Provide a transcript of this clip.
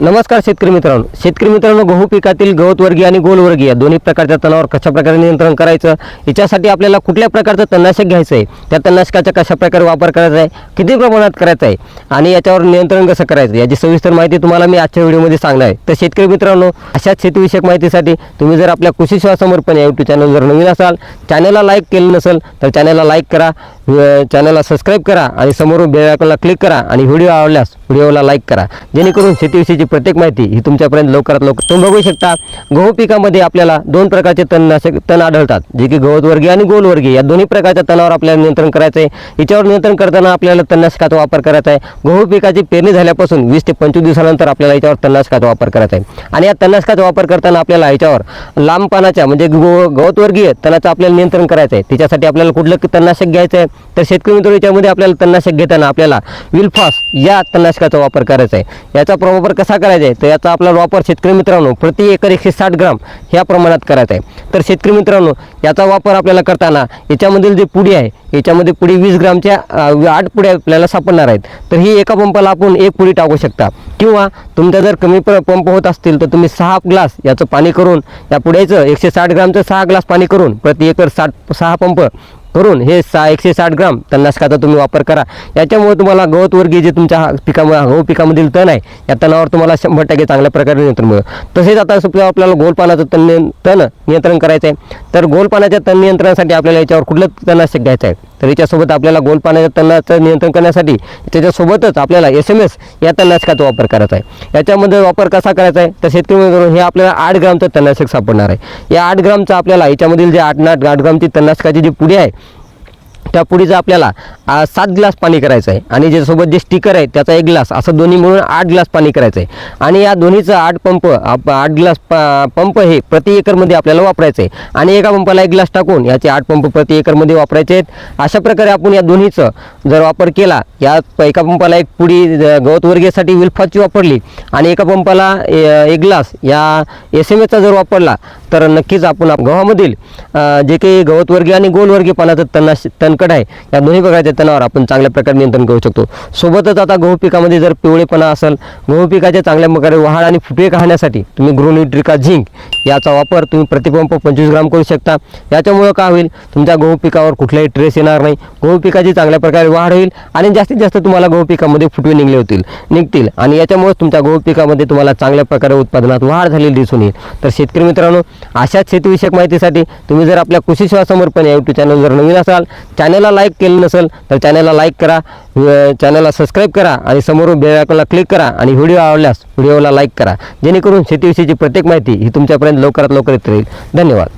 नमस्कार शेतकरी मित्रांनो. शेतकरी मित्रांनो गहू पिकातील गवतवर्गीय आणि गोलवर्गीय दोन्ही प्रकारच्या तणावर कशा प्रकारे नियंत्रण करायचं? याच्यासाठी आपल्याला कुठल्या प्रकारचं तणनाशक घ्यायचं आहे त्या तणनाशकाचा कशा प्रकारे वापर करायचा आहे? किती प्रमाणात करायचा आहे? आणि याच्यावर नियंत्रण कसं करायचं? याची सविस्तर माहिती तुम्हाला मी आजच्या व्हिडिओमध्ये सांगणार आहे. तर शेतकरी मित्रांनो अशाच शेतीविषयक माहितीसाठी तुम्ही जर आपल्या कृषी सेवा समर्पण या यूट्यूब चॅनल जर नवीन असाल चॅनलला लाईक केलं नसेल तर चॅनलला लाईक करा चॅनलला सबस्क्राईब करा आणि समोरून बेल आयकॉनला क्लिक करा आणि व्हिडिओ आवडल्यास व्हिडिओला लाईक करा. जेणेकरून शेतीविषयीची प्रत्येक माहिती ही तुमच्यापर्यंत लवकरात लवकर तुम्ही बघू शकता. गहू पिकामध्ये आपल्याला दोन प्रकारचे तणनाशक तण आढळतात जे की गवतवर्गीय आणि गोलवर्गीय या दोन्ही प्रकारच्या तणावर आपल्याला नियंत्रण करायचं आहे याच्यावर नियंत्रण करताना आपल्याला तणनाशकाचा वापर करायचा आहे. गहू पिकाची पेरणी झाल्यापासून वीस ते पंचवीस दिवसानंतर आपल्याला याच्यावर तणनाशकाचा वापर करायचा आहे. आणि या तणनाशकाचा वापर करताना आपल्याला याच्यावर लांब पानाच्या म्हणजे गो गवतवर्गीय तणाचं आपल्याला नियंत्रण करायचं आहे त्याच्यासाठी आपल्याला कुठलं तणनाशक घ्यायचं आहे तर शेतकरी मित्र याच्यामध्ये आपल्याला तणनाशक घेताना आपल्याला विल्फॉस या तणनाशकाचा वापर करायचा आहे याचा वापर कसा करायचा आहे? तर याचा आपला वापर शेतकरी मित्रांनो प्रति एकर एकशे साठ ग्राम ह्या प्रमाणात करायचा आहे. तर शेतकरी मित्रांनो याचा वापर आपल्याला करताना याच्यामधील जे पुडी आहे याच्यामध्ये पुढी वीस ग्रामच्या आठ पुढे आपल्याला सापडणार आहेत. तर ही एका पंपाला आपण एक पुडी टाकू शकता. किंवा तुमचा जर कमी प पंप होत असतील तर तुम्ही सहा ग्लास याचं पाणी करून या पुड्याचं एकशे साठ ग्रामचं सहा ग्लास पाणी करून प्रति एकर साठ सहा पंप भरून हे सा एकशे साठ ग्राम तणनाशकाचा तुम्ही वापर करा. याच्यामुळे तुम्हाला गवतवर्गीय जे तुमच्या हा पिकामुळे गहू पिकामधील तण आहे या तणावर तुम्हाला शंभर टक्के चांगल्या प्रकारे नियंत्रण मिळेल. तसेच आता सुद्धा आपल्याला गोलपानाचं तण तण नियंत्रण करायचं आहे तर गोलपानाच्या तण नियंत्रणासाठी आपल्याला याच्यावर कुठलं तणनाशक घ्यायचं आहे तर याच्यासोबत आपल्याला गोलपानाच्या तणाचं नियंत्रण करण्यासाठी त्याच्यासोबतच आपल्याला एस एम एस या तणनाशकाचा वापर करायचा आहे याच्यामध्ये वापर कसा करायचा आहे तर शेतकरी हे आपल्याला आठ ग्रामचं तणनाशक सापडणार आहे. या आठ ग्रामचं आपल्याला याच्यामधील जे आठ आठ आठ ग्रामची तणनाशकाची जी पुडी आहे त्या पुडीचा आपल्याला सात ग्लास पाणी करायचं आहे आणि ज्यासोबत जे स्टिकर आहे त्याचा एक ग्लास असं दोन्ही मिळून आठ ग्लास पाणी करायचं आहे. आणि या दोन्हीचं आठ पंप आठ ग्लास पंप हे प्रति एकरमध्ये आपल्याला वापरायचं आहे. आणि एका पंपाला एक ग्लास टाकून याचे आठ पंप प्रति एकरमध्ये वापरायचे आहेत. अशा प्रकारे आपण या दोन्हीचं जर वापर केला या एका पंपाला एक पुडी गवत गवतवर्गीयसाठी विल्फाची वापरली आणि एका पंपाला एक ग्लास या एस एम एचा जर वापरला तर नक्कीच आपण गव्हामधील जे काही गवतवर्गीय आणि गोलवर्गीय पानाचं तणाश तणकट आहे. या दोन्ही प्रकारच्या तणावर आपण चांगल्या प्रकारे नियंत्रण करू शकतो. सोबतच आता गहू पिकामध्ये जर पिवळेपणा असेल गहू पिकाच्या चांगल्या प्रकारे वाढ आणि फुटे काढण्यासाठी तुम्ही ग्रोन्युट्रिका झिंक याचा वापर तुम्ही प्रतिपंप पंचवीस ग्राम करू शकता. याच्यामुळं काय होईल? तुमच्या गहू पिकावर कुठलाही ट्रेस येणार नाही. गहू पिकाची चांगल्या प्रकारे वाढ होईल आणि जास्तीत जास्त तुम्हाला गहू पिकामध्ये फुटवे निघले होतील निघतील. आणि याच्यामुळे तुमच्या गहू पिकामध्ये तुम्हाला चांगल्या प्रकारे उत्पादनात वाढ झालेली दिसून येईल. तर शेतकरी मित्रांनो अशाच शेतीविषयक माहितीसाठी तुम्ही जर आपल्या कृषी सेवा समर्पण या यूट्यूब चॅनल जर नवीन असाल चॅनलला लाईक केलं नसेल तर चॅनलला लाईक करा चॅनलला सबस्क्राईब करा आणि समोरून बेल आयकॉनला क्लिक करा आणि व्हिडिओ आवडल्यास व्हिडिओला लाईक करा. जेणेकरून शेतीविषयीची प्रत्येक माहिती ही तुमच्यापर्यंत लवकरात लवकर येत राहील. धन्यवाद.